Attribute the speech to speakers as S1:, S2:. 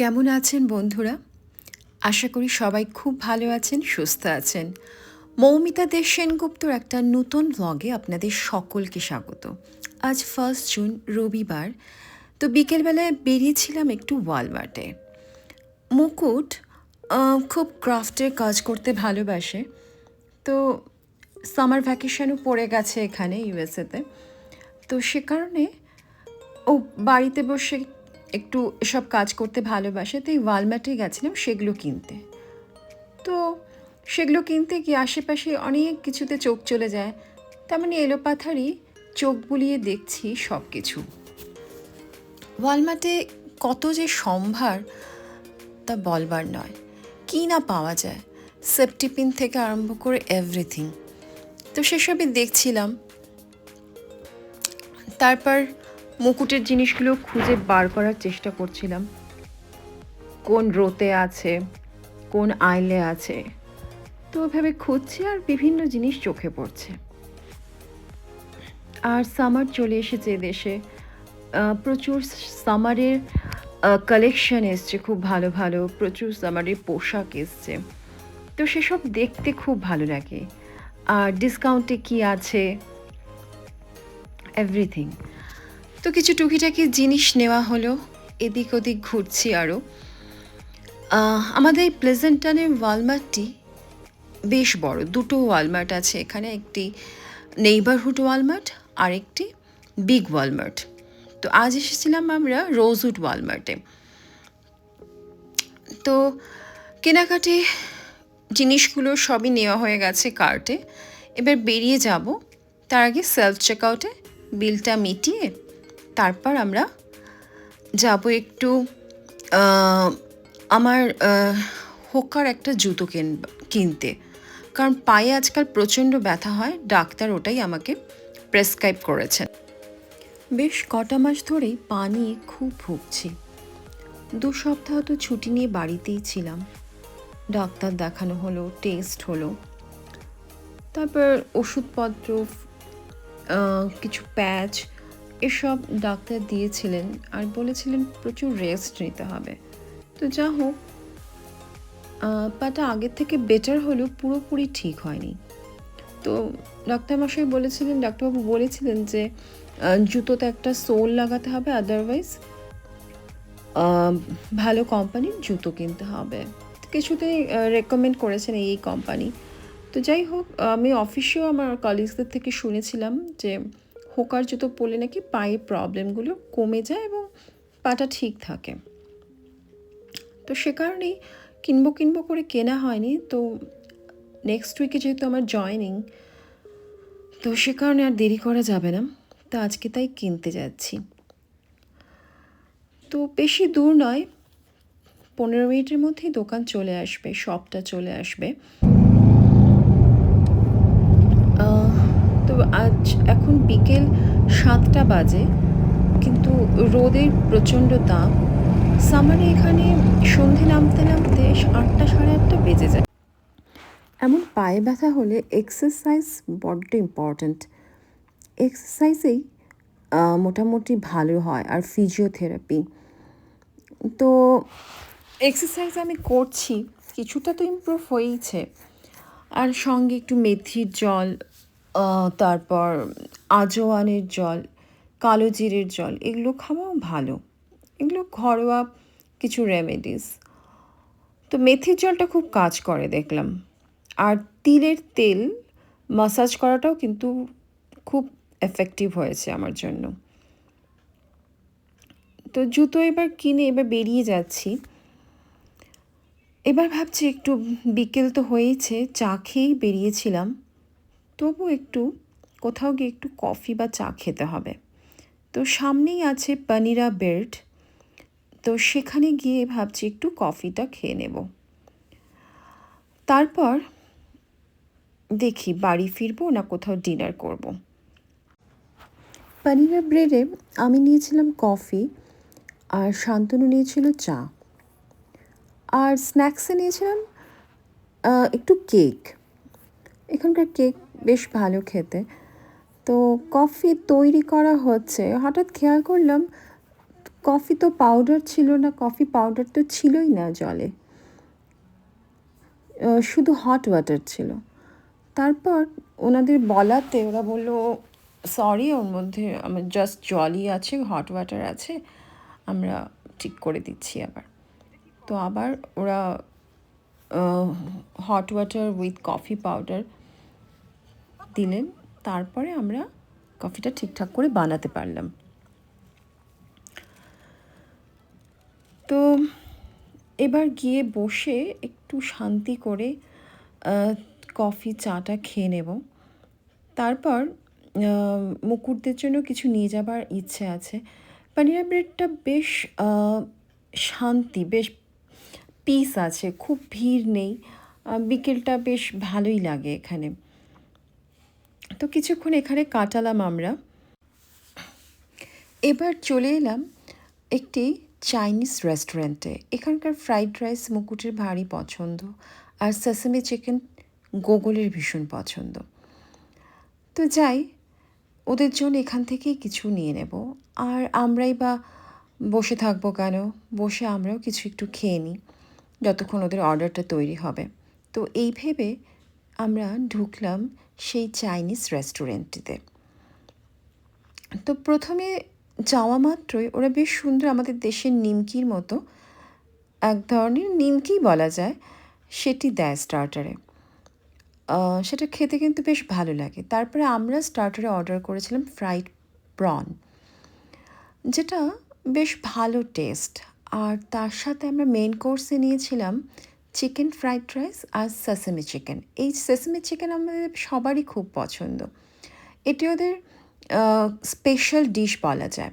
S1: কেমন আছেন বন্ধুরা? আশা করি সবাই খুব ভালো আছেন, সুস্থ আছেন। মৌমিতা দেশ সেনগুপ্তর একটা নতুন ব্লগে আপনাদের সকলকে স্বাগত। আজ ফার্স্ট জুন রবিবার। তো বিকেলবেলায় বেরিয়েছিলাম একটু ওয়ালমার্টে মুকুট খুব ক্রাফটের কাজ করতে ভালোবাসে। তো সামার ভ্যাকেশনও পড়ে গেছে এখানে ইউএসএতে তো সে কারণে ও বাড়িতে বসে একটু এসব কাজ করতে ভালোবাসে তাই ওয়ালমার্টে গেছিলাম সেগুলো কিনতে। তো সেগুলো কিনতে গিয়ে আশেপাশে অনেক কিছুতে চোখ চলে যায়, তার মানে এলোপাথারি চোখ বুলিয়ে দেখছি সব কিছু ওয়ালমার্টে কত যে সম্ভার, তা বলবার নয়। কী না পাওয়া যায় সেফটি পিন থেকে আরম্ভ করে এভরিথিং তো সেসবই দেখছিলাম। তারপর মুকুটের জিনিসগুলো খুঁজে বার করার চেষ্টা করছিলাম। কোন রোতে আছে, কোন আইলে আছে। তো ওভাবে খুঁজছি আর বিভিন্ন জিনিস চোখে পড়ছে। আর সামার চলে এসেছে দেশে প্রচুর সামারের কালেকশন এসছে খুব ভালো ভালো। প্রচুর সামারের পোশাক এসছে। তো সেসব দেখতে খুব ভালো লাগে। আর ডিসকাউন্টে কি আছে? এভরিথিং তো কিছু টুকিটাকি জিনিস নেওয়া হলো, এদিক ওদিক ঘুরছি আরও আমাদের এই প্লেজেন্টনের ওয়ালমার্টটি বেশ বড়, দুটো ওয়ালমার্ট আছে এখানে, একটি নেইবারহুড ওয়ালমার্ট আর একটি বিগ ওয়ালমার্ট। তো আজ এসেছিলাম আমরা রোজউড ওয়ালমার্টে। তো কেনাকাটি জিনিসগুলো সবই নেওয়া হয়ে গেছে কার্টে এবার বেরিয়ে যাব, তার আগে সেলফ চেকআউটে বিলটা মিটিয়ে তারপর আমরা যাব একটু আমার হোকার একটা জুতো কিন- কিনতে। কারণ পায়ে আজকাল প্রচণ্ড ব্যথা হয়, ডাক্তার ওটাই আমাকে প্রেসক্রাইব করেছেন বেশ কটা মাস ধরেই পা নিয়ে খুব ভুগছি। দু সপ্তাহ তো ছুটি নিয়ে বাড়িতেই ছিলাম। ডাক্তার দেখানো হলো টেস্ট হলো। তারপর ওষুধপত্র কিছু প্যাচ এসব ডাক্তার দিয়েছিলেন আর বলেছিলেন প্রচুর রেস্ট নিতে হবে। তো যা হোক পাটা আগের থেকে বেটার হলেও পুরোপুরি ঠিক হয়নি। তো ডাক্তার মশাই বলেছিলেন, ডাক্তারবাবু বলেছিলেন যে জুতোতে একটা সোল লাগাতে হবে আদারওয়াইজ ভালো কোম্পানির জুতো কিনতে হবে। কিছুতেই রেকমেন্ড করেছেন এই কোম্পানি। তো যাই হোক, আমি অফিসেও আমার কলিগসদের থেকে শুনেছিলাম যে হোকার জুতো পরলে নাকি পায়ে প্রবলেমগুলো কমে যায় এবং পাটা ঠিক থাকে। তো সে কারণেই কিনবো কিনবো করে কেনা হয়নি। তো নেক্সট উইকে যেহেতু আমার জয়নিং তো সে কারণে আর দেরি করা যাবে না। তো আজকে তাই কিনতে যাচ্ছি। তো বেশি দূর নয়, পনেরো মিনিটের মধ্যেই দোকান চলে আসবে শপটা চলে আসবে। তো আজ এখন বিকেল সাতটা বাজে, কিন্তু রোদের প্রচণ্ড দাম সামারে এখানে সন্ধে নামতে নামতে আটটা সাড়ে আটটা বেজে যায়। এমন পায়ে ব্যথা হলে এক্সারসাইজ বড্ড ইম্পর্ট্যান্ট এক্সারসাইজেই মোটামুটি ভালো হয়, আর ফিজিওথেরাপি তো এক্সারসাইজ আমি করছি, কিছুটা তো ইমপ্রুভ হয়েইছে। আর সঙ্গে একটু মেথির জল তারপর আজওয়ানের জল, কালো জিরের জল, এগুলো খাওয়াও ভালো। এগুলো ঘরোয়া কিছু রেমেডিস তো মেথির জলটা খুব কাজ করে দেখলাম। আর তিলের তেল মাসাজ করাটাও কিন্তু খুব এফেক্টিভ হয়েছে আমার জন্য। তো জুতো এবার কিনে এবার বেরিয়ে যাচ্ছি। এবার ভাবছি একটু বিকেল তো হয়েইছে, চা খেয়েই বেরিয়েছিলাম। তবু একটু কোথাও গিয়ে একটু কফি বা চা খেতে হবে। তো সামনেই আছে পানিরা বেল্ট তো সেখানে গিয়ে ভাবছি একটু কফিটা খেয়ে নেব। তারপর দেখি বাড়ি ফিরবো না কোথাও ডিনার করব। পানিরা ব্রেডে আমি নিয়েছিলাম কফি আর শান্তনু নিয়েছিল চা। আর স্ন্যাক্সে নিয়েছিলাম একটু কেক। এখানকার কেক বেশ ভালো খেতে। তো কফি তৈরি করা হচ্ছে। হঠাৎ খেয়াল করলাম, কফি তো পাউডার ছিল না, কফি পাউডার তো ছিলই না জলে। শুধু হট ওয়াটার ছিল। তারপর ওনাদের বলাতে ওরা বলল সরি ওর মধ্যে আমার জাস্ট জলই আছে হট ওয়াটার আছে, আমরা ঠিক করে দিচ্ছি আবার। তো আবার ওরা hot water with coffee powder দিলেন, তারপরে আমরা কফিটা ঠিকঠাক করে বানাতে পারলাম। তো এবার গিয়ে বসে একটু শান্তি করে কফি, চাটা খেয়ে নেব। তারপর মুকুটদের জন্য কিছু নিয়ে যাবার ইচ্ছে আছে। পানিরা ব্রেডটা বেশ শান্তি, বেশ পিস আছে, খুব ভিড় নেই। বিকেলটা বেশ ভালোই লাগে এখানে। তো কিছুক্ষণ এখানে কাটালাম আমরা। এবার চলে এলাম একটি চাইনিজ রেস্টুরেন্টে। এখানকার ফ্রাইড রাইস মুকুটের ভারী পছন্দ আর সেসামি চিকেন গোগলের ভীষণ পছন্দ। তো যাই, ওদের জন্য এখান থেকেই কিছু নিয়ে নেব। আর আমরাই বা বসে থাকব কেন? বসে আমরাও কিছু একটু খেয়ে নিই, যতক্ষণ ওদের অর্ডারটা তৈরি হবে। তো এই ভেবে আমরা ঢুকলাম সেই চাইনিজ রেস্টুরেন্টটিতে। তো প্রথমে যাওয়া মাত্রই ওরা বেশ সুন্দর আমাদের দেশের নিমকির মতো, এক ধরনের নিমকি বলা যায়, সেটি দেয় স্টার্টারে সেটা খেতে কিন্তু বেশ ভালো লাগে। তারপরে আমরা স্টার্টারে অর্ডার করেছিলাম ফ্রাইড প্রন যেটা বেশ ভালো টেস্ট আর তার সাথে আমরা মেন কোর্সে নিয়েছিলাম চিকেন ফ্রাইড রাইস আর সেসেমি চিকেন। এই সেসেমি চিকেন আমাদের সবারই খুব পছন্দ। এটি ওদের স্পেশাল ডিশ বলা যায়।